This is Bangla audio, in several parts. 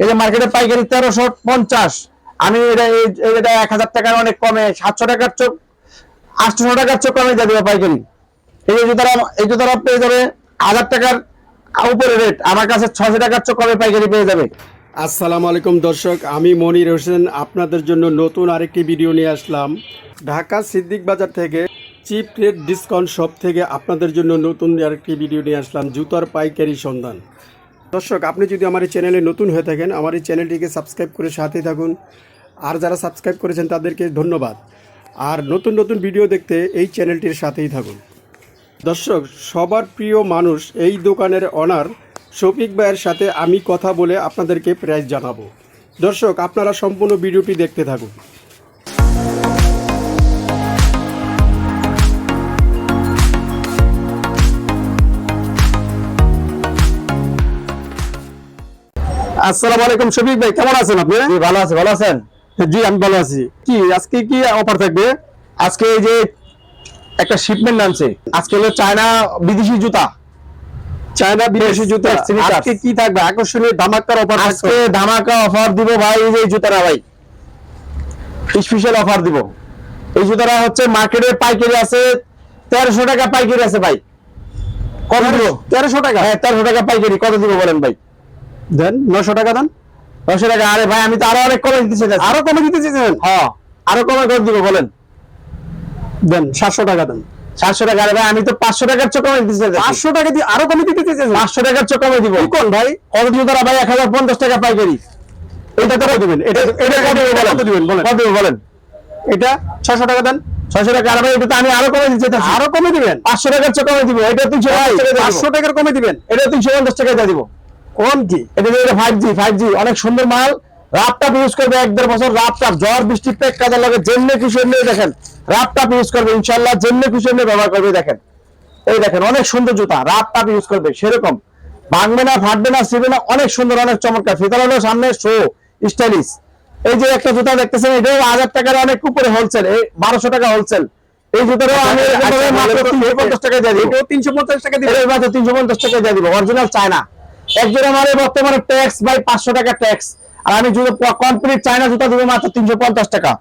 এই যে মার্কেটে পাইকারি তেরোশো পঞ্চাশ। আমি এটা এক হাজার টাকার অনেক কমে, সাতশো টাকার চোখ, আটশো টাকার চোখ কমে দিয়ে দেবে পাইকারি। এই যে জুতারা এই জুতারা পেয়ে যাবে হাজার টাকার উপরে রেট আমার কাছে ছশো টাকার চোখ কমে পাইকারি পেয়ে যাবে। আসসালামু আলাইকুম দর্শক, আমি মনির হোসেন, আপনাদের জন্য নতুন আরেকটি ভিডিও নিয়ে আসলাম। ঢাকা সিদ্দিক বাজার থেকে চিপ রেট ডিসকাউন্ট শপ থেকে আপনাদের জন্য নতুন আরেকটি ভিডিও নিয়ে আসলাম, জুতার পাইকারি সন্ধান। দর্শক, আপনি যদি আমার এই চ্যানেলে নতুন হয়ে থাকেন, আমার এই চ্যানেলটিকে সাবস্ক্রাইব করে সাথেই থাকুন। আর যারা সাবস্ক্রাইব করেছেন, তাদেরকে ধন্যবাদ। আর নতুন নতুন ভিডিও দেখতে এই চ্যানেলটির সাথেই থাকুন। দর্শক, সবার প্রিয় মানুষ এই দোকানের অনার শফিক ভাইয়ের সাথে আমি কথা বলে আপনাদেরকে প্রাইস জানাব। দর্শক, আপনারা সম্পূর্ণ ভিডিওটি দেখতে থাকুন। আসসালামু আলাইকুম শফিক ভাই কেমন আছেন আপনি? ভালো আছি ভালো আছেন? জি আমি ভালো আছি। কি আজকে কি অফার থাকবে? আজকে এই যে একটা শিপমেন্ট নামছে। আজকে হলো চায়না বিদেশি জুতা। চায়না বিদেশি জুতা। আজকে কি থাকবে? আকর্ষণীয় ধামাকার অফার আজকে ধামাকা অফার দিব ভাই এই যে জুতারা ভাই। স্পেশাল অফার দিব। এই জুতারা হচ্ছে মার্কেটে পাইকারি আছে তেরোশো টাকা পাইকারি আছে ভাই। কত দিব? তেরোশো টাকা? হ্যাঁ তেরোশো টাকা পাইকারি। কত দিব বলেন ভাই? দেন নশো টাকা দেন। নশো টাকা আরে ভাই আমি তো আরও অনেক কমে দিতে চাই আরও কমে দিতে চেয়েছেন হ্যাঁ। আরও কমে করে দিব বলেন। দেন সাতশো টাকা দেন। সাতশো টাকা আরে ভাই আমি তো পাঁচশো টাকার কমে দিতে চাই পাঁচশো টাকা দিয়ে আরও কমে দিতে চেয়েছেন পাঁচশো টাকার কমে দিব। কোন ভাই? কত ভাই? এক হাজার পঞ্চাশ টাকা পাইকারি। এটা কত দিবেন? এটা এটা কত দিব বলেন। কত দিবেন? বলেন। এটা ছশো টাকা দেন। ছয়শো টাকা আরে ভাই এটা আমি আরও কমে দিতে চাই আরও কমে দিবেন? পাঁচশো টাকার চোখ কমে দিব এটা তিনশো পাঁচশো টাকার কমে দিবেন? এটা তিনশো পঞ্চাশ টাকা দিয়ে দিব। কি এটা ফাইভ জি ফাইভ জি অনেক সুন্দর মাল। রাপটাপ ইউজ করবে এক দেড় বছর রাপটাপ ঝড় বৃষ্টি পেক কাজের লাগে খুশি এমনি দেখেন রাপটাপ ইউজ করবে ইনশাল্লাহ খুশি এমনি ব্যবহার করবে দেখেন। এই দেখেন অনেক সুন্দর জুতা রাপটাপ ইউজ করবে সেরকম। ভাঙবে না ফাটবে না ছিবে না অনেক সুন্দর অনেক চমৎকার। ফিতার হলো সামনে শো স্টাইলিশ এই যে একটা জুতা দেখতেছেন এটাও হাজার টাকার অনেক উপরে হোলসেল এই বারোশো টাকা হোলসেল এই জুতারও আমি মাত্র তিনশো পঞ্চাশ টাকা দিয়ে দিব। তিনশো পঞ্চাশ টাকা মাত্র তিনশো পঞ্চাশ টাকা দিয়ে দিব অরিজিনাল চায়না একজোড়া মালে বর্তমানে ট্যাক্স বাই পাঁচশো টাকা ট্যাক্স আর আমি জুতো কমপ্লিট চায়না জুতা দিব মাত্র তিনশো পঞ্চাশ টাকা।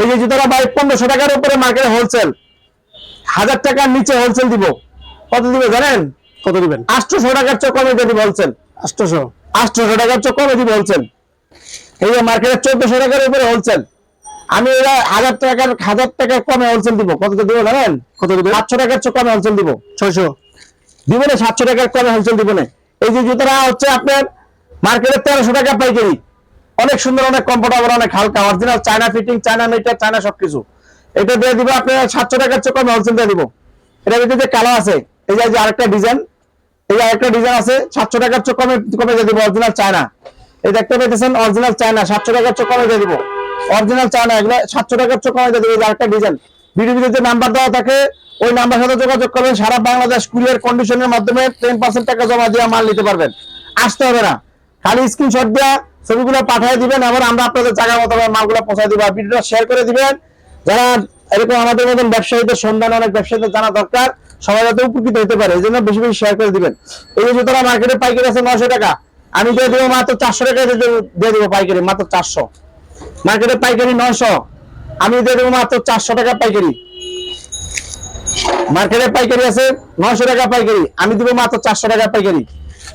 এই যে জুতোটা বাই পনেরোশো টাকার উপরে মার্কেটে হোলসেল হাজার টাকার নিচে হোলসেল দিব। কত দিব জানেন? কত দিবেন? আটশোশো টাকার চোখ কমে দিয়ে দিব হোলসেল আটশোশো। আটশোশো টাকার চোখ কমে দিব হোলসেল এই যে মার্কেটে চোদ্দশো টাকার উপরে হোলসেল আমি এরা হাজার টাকার হাজার টাকা কমে হোলসেল দিব। কত দিব জানেন? কত দিবেন? সাতশো টাকার চোখ কমে হোলসেল দিব। ছয়শো। দিব না সাতশো টাকার কমে হোলসেল দিব না এই যে জুতোটা হচ্ছে আপনার মার্কেটে তেরোশো টাকা পাইকারি। অনেক সুন্দর, অনেক কমফোর্টেবল অনেক হালকা original China fitting China meter China সবকিছু। এটা দিয়ে দিব আপনার সাতশো টাকার চেয়ে কমে হোলসেল দিয়ে দিব। এটা ভিতরে যে কালো আছে, এই যে আরেকটা ডিজাইন এই আরেকটা ডিজাইন আছে, সাতশো টাকার চেয়ে কমে কমে দিয়ে দিব অরিজিনাল চায়না এই দেখতে পেতেছেন অরিজিনাল চায়না সাতশো টাকার চেয়ে কমে দিয়ে দিব। অরিজিনাল চায়না এগুলো সাতশো টাকার চেয়ে কমে দিয়ে দিব আরেকটা ডিজাইন ভিডিও যে নাম্বার দেওয়া থাকে, ওই নাম্বার সাথে যোগাযোগ করবেন। সারা বাংলাদেশ কুরিয়ার কন্ডিশনের মাধ্যমে টেন পার্সেন্ট টাকা জমা দিয়ে মাল নিতে পারবেন। আসতে হবে না। খালি স্ক্রিনশট দেওয়া ছবিগুলো পাঠিয়ে দিবেন, আবার আমরা আপনাদের জায়গা মতো মালগুলো পৌঁছায় দিব। ভিডিওটা শেয়ার করে দিবেন। যারা এরকম আমাদের মতন ব্যবসায়ীদের সন্ধান, অনেক ব্যবসায়ীদের জানা দরকার, সবাই যাতে উপকৃত হতে পারে। এই জন্য বেশি বেশি শেয়ার করে দিবেন। এই যে জুতোটা মার্কেটে পাইকারি আছে নশো টাকা। আমি দিয়ে দেবো মাত্র চারশো টাকা দিয়ে দেবো পাইকারি, মাত্র চারশো। মার্কেটে পাইকারি নয়শো। আমি দেবো মাত্র চারশো টাকা পাইকারি মার্কেটে পাইকারি আছে নয়শো টাকা পাইকারি আমি দিব মাত্র চারশো টাকা পাইকারি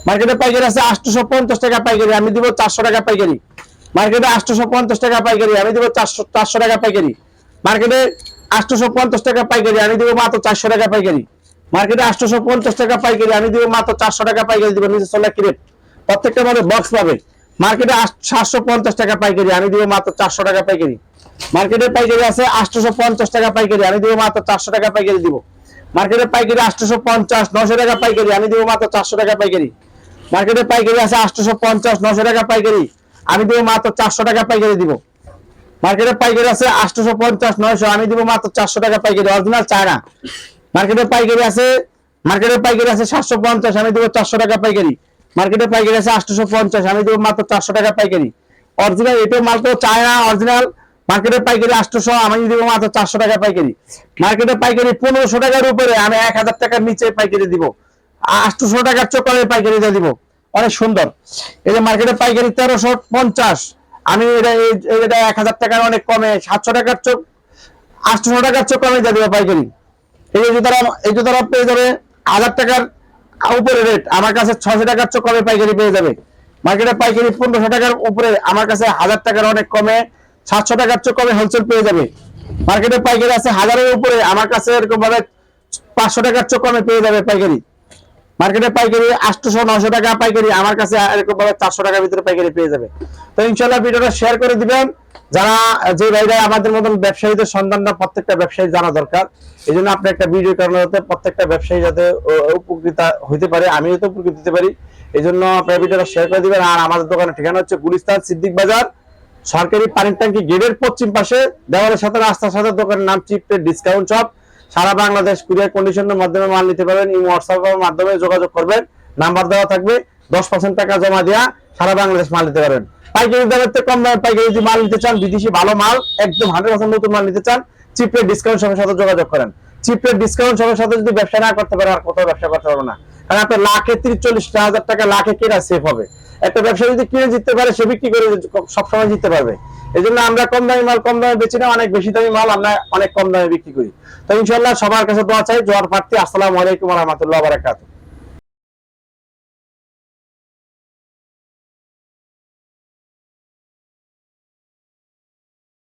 মার্কেটে পাইকারি আছে আটশো পঞ্চাশ টাকা পাইকারি আমি দিব চারশো টাকা পাইকারি মার্কেটে আটশো পঞ্চাশ টাকা পাইকারি আমি দিব চারশো চারশো টাকা পাইকারি মার্কেটে আটশো পঞ্চাশ টাকা পাইকারি আমি দিব মাত্র চারশো টাকা পাইকারি মার্কেটে আটশো পঞ্চাশ টাকা পাইকারি আমি দিব মাত্র চারশো টাকা পাইকারি দিব চলে ক্রেট প্রত্যেকটা মধ্যে বক্স পাবে মার্কেটে সাতশো পঞ্চাশ টাকা পাইকারি আমি দিব মাত্র চারশো টাকা পাইকারি মার্কেটে পাইকারি আছে আটশো পঞ্চাশ টাকা পাইকারি, আমি দিব মাত্র চারশো টাকা পাইকারি দিব। মার্কেটে পাইকারি আটশো পঞ্চাশ, নশো টাকা পাইকারি, আমি দিব মাত্র চারশো টাকা পাইকারি। মার্কেটে পাইকারি আছে আটশো পঞ্চাশ, নশো টাকা পাইকারি, আমি দিব মাত্র চারশো টাকা পাইকারি দিব। মার্কেটে পাইকারি আছে আটশো পঞ্চাশ, নয়শো, আমি দিব মাত্র চারশো টাকা পাইকারি, অরিজিনাল চায়না। মার্কেটে পাইকারি আছে, মার্কেটে পাইকারি আছে সাতশো পঞ্চাশ, আমি দিব চারশো টাকা পাইকারি। মার্কেটে পাইকারি আছে আটশো পঞ্চাশ, আমি দিব মাত্র চারশো টাকা পাইকারি। অরিজিনাল, এটাও মাল তো চায়না, অরিজিনাল মার্কেটে পাইকারি আটশোশো, আমি দিব মাত্র চারশো টাকা পাইকারি। মার্কেটে পাইকারি পনেরোশো টাকার উপরে আমি এক হাজার টাকার নিচে পাইকারি দিব। আটশোশো টাকার চোকালে পাইকারি দিয়ে দিব। অনেক সুন্দর। এই যে মার্কেটে পাইকারি তেরোশো পঞ্চাশ। আমি এটা এটা এক হাজার টাকার অনেক কমে, সাতশো টাকার চোখ আটশো টাকার চোখ কমে যাবে পাইকারি। এই যে জুতারা এই জুতারা পেয়ে যাবে হাজার টাকার উপরে রেট আমার কাছে ছশো টাকার চোখ কমে পাইকারি পেয়ে যাবে। মার্কেটে পাইকারি পনেরোশো টাকার উপরে, আমার কাছে হাজার টাকার অনেক কমে সাতশো টাকার চোখ কমে হোলসেল পেয়ে যাবে। মার্কেটে পাইকারি আছে, হাজারের উপরে। আমার কাছে এরকম ভাবে পাঁচশো টাকার চোখ কমে পেয়ে যাবে পাইকারি। মার্কেটে পাইকারি আটশোশো নশো টাকা পাইকারি। আমার কাছে এরকম ভাবে চারশো টাকার ভিতরে পাইকারি পেয়ে যাবে। তো ইনশাল্লাহ ভিডিওটা শেয়ার করে দিবেন। যারা, যে ভাইরা আমাদের মতন ব্যবসায়ীদের সন্ধানটা প্রত্যেকটা ব্যবসায়ী জানা দরকার, এই জন্য আপনি একটা ভিডিও করানো যাতে প্রত্যেকটা ব্যবসায়ী যাতে উপকৃত হইতে পারে। আমিও তো উপকৃত হতে পারি। এই জন্য আপনার ভিডিওটা শেয়ার করে দিবেন। আর আমাদের দোকানের ঠিকানা হচ্ছে গুলিস্তান সিদ্দিক বাজার। সরকারি পানির ট্যাঙ্কি গেটের পশ্চিম পাশে, দেওয়ালের সাথে রাস্তার সাথে দোকানের নাম চিপটের ডিসকাউন্ট শপ সারা বাংলাদেশ কুরিয়ার কন্ডিশনের মাধ্যমে মাল নিতে পারবেন। এই হোয়াটসঅ্যাপের মাধ্যমে যোগাযোগ করবেন। নাম্বার দেওয়া থাকবে, দশ পার্সেন্ট টাকা জমা দেওয়া সারা বাংলাদেশ মাল নিতে পারবেন। পাইকারি দামের থেকে কম দামে পাইকারি যদি মাল নিতে চান, বিদেশি ভালো মাল, একদম হান্ড্রেড পার্সেন্ট নতুন মাল নিতে চান চিপের ডিসকাউন্ট সঙ্গে সাথে যোগাযোগ করেন। চিপের ডিসকাউন্ট সঙ্গে সাথে যদি ব্যবসা না করতে পারে, আর কোথাও ব্যবসা করতে পারব না। কারণ আপনার লাখে তিরিশ হাজার টাকা লাখে কেনা সেফ হবে। একটা ব্যবসা যদি কিনে জিততে পারে, সে বিক্রি করে সবসময় জিততে পারবে। এই জন্য আমরা কম দামি মাল, কম দামে বেচি না, অনেক বেশি দামি মাল আমরা অনেক কম দামে বিক্রি করি। তো ইনশাল্লাহ সবার কাছে দোয়া চাই জোয়ার প্রার্থী, আসসালামু আলাইকুম রহমতুল্লাহ বারাকাতুহ।